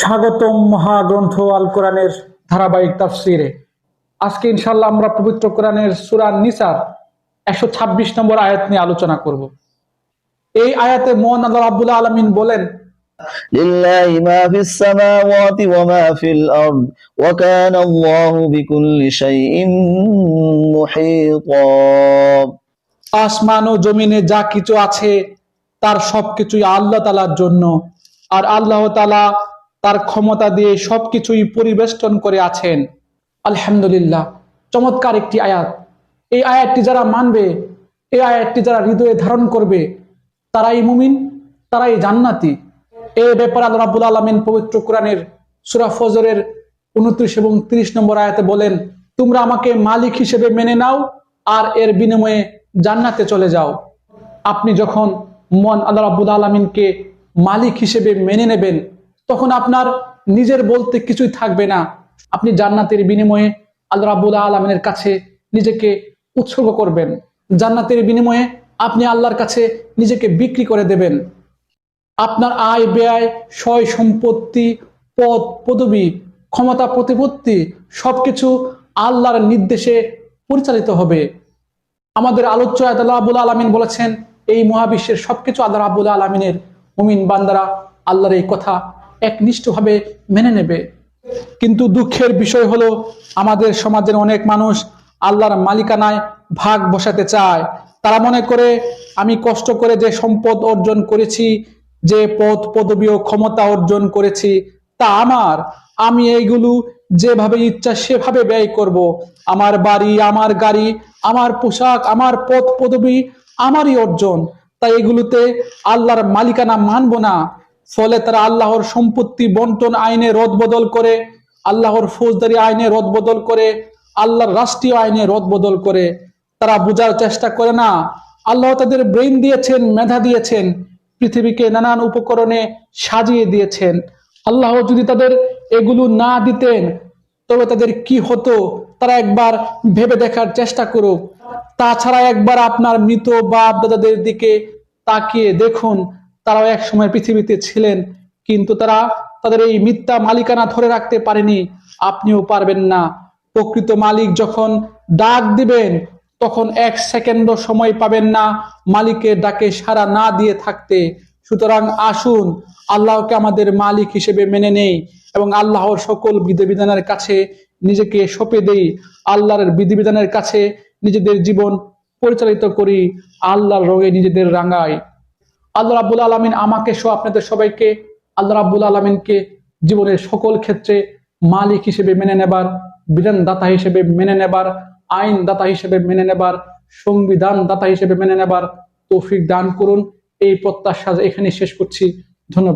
স্বাগতম মহাগ্রন্থ আল কোরআনের ধারাবাহিক তাফসিরে। আজকে ইনশাল্লাহ আমরা পবিত্র কোরআনের সুরান নিসার একশো ছাব্বিশ নম্বর আয়াত নিয়ে আলোচনা করব। এই আয়াতে মোহন আল্লাহ আব্বুল আলমিন বলেন আসমান ও জমিনে যা কিছু আছে তার সবকিছুই আল্লাহ তালার জন্য। আর আল্লাহ তালা তার ক্ষমতা দিয়ে সবকিছুই পরিবেষ্টন করে আছেন। আলহামদুলিল্লাহ। চমৎকার একটি আয়াত। এই আয়াতটি যারা মানবে, এই আয়াতটি যারা হৃদয়ে ধারণ করবে, তারাই মুমিন, তারাই জান্নাতি। এই ব্যাপারে আল্লাহ রাবুল আলমিন পবিত্র কোরআনের সুরা ফজরের উনত্রিশ এবং ত্রিশ নম্বর আয়াতে বলেন, তোমরা আমাকে মালিক হিসেবে মেনে নাও আর এর বিনিময়ে জান্নাতে চলে যাও। আপনি যখন মন আল্লাহ রাবুল আলমিনকে মালিক হিসেবে মেনে নেবেন তখন আপনার নিজের বলতে কিছুই থাকবে না। আপনি জান্নাতের বিনিময়ে আল্লাহ রাবুল আলমিনের কাছে নিজেকে উৎসর্গ করবেন। জান্নাতের বিনিময়ে আপনি আল্লাহর কাছে নিজেকে বিক্রি করে দেবেন। আপনার আয় ব্যয়, সয় সম্পত্তি, পদ, পদবি, ক্ষমতা, প্রতিপত্তি সবকিছু আল্লাহর নির্দেশে পরিচালিত হবে। আমাদের আলোচ্য আল্লাহ আবুল আলমিন বলেছেন, এই মহাবিশ্বের সবকিছু আল্লাহ আবুল আলমিনের। মুমিন বান্দারা আল্লাহর এই কথা একনিষ্ঠভাবে মেনে নেবে। কিন্তু দুঃখের বিষয় হলো, আমাদের সমাজের অনেক মানুষ আল্লাহর মালিকানায় ভাগ বসাতে চায়। তারা মনে করে, আমি কষ্ট করে যে সম্পদ অর্জন করেছি, যে পদ পদবী ও ক্ষমতা অর্জন করেছি, তা আমার। আমি এইগুলো যেভাবে ইচ্ছা সেভাবে ব্যয় করব। আমার বাড়ি, আমার গাড়ি, আমার পোশাক, আমার পদ পদবী, আমারই অর্জন। তাই এগুলোতে আল্লাহর মালিকানা মানব না। ফলে তারা আল্লাহর সম্পত্তি বন্টন আইনে রদবদল করে, আল্লাহর ফৌজদারি আইনে রদবদল করে, আল্লাহর রাষ্ট্রীয় আইনে রদবদল করে। তারা বোঝার চেষ্টা করে না, আল্লাহ তাদের ব্রেন দিয়েছেন, মেধা দিয়েছেন, পৃথিবীকে নানান উপকরণে সাজিয়ে দিয়েছেন। আল্লাহ যদি তাদের এগুলো না দিতেন, তবে তাদের কি হতো? তারা একবার ভেবে দেখার চেষ্টা করুক। তাছাড়া একবার আপনার মৃত বাপ দাদাদের দিকে তাকিয়ে দেখুন তারাও এক সময় পৃথিবীতে ছিলেন, কিন্তু তারা তাদের এই মিথ্যা মালিকানা ধরে রাখতে পারেনি। আপনিও পারবেন না। প্রকৃত মালিক যখন ডাক দিবেন, তখন এক সেকেন্ডও সময় পাবেন না মালিকের ডাকে সারা না দিয়ে থাকতে। সুতরাং আসুন, আল্লাহকে আমাদের মালিক হিসেবে মেনে নেই এবং আল্লাহর সকল বিধিবিধানের কাছে নিজেকে সঁপে দেই। আল্লাহর বিধিবিধানের কাছে নিজেদের জীবন পরিচালিত করি, আল্লাহর রঙে নিজেদের রাঙাই। আল্লাহ রাবুল আলমিন আমাকে সহ আপনাদের সবাইকে, আল্লাহ রাবুল আলমিনকে জীবনের সকল ক্ষেত্রে মালিক হিসেবে মেনে নেবার বিধান দাতা হিসেবে মেনে নেবার, আইনদাতা হিসেবে মেনে নেবার সংবিধান দাতা হিসেবে মেনে নেবার তৌফিক দান করুন। এই প্রত্যাশা এখানে শেষ করছি। ধন্যবাদ।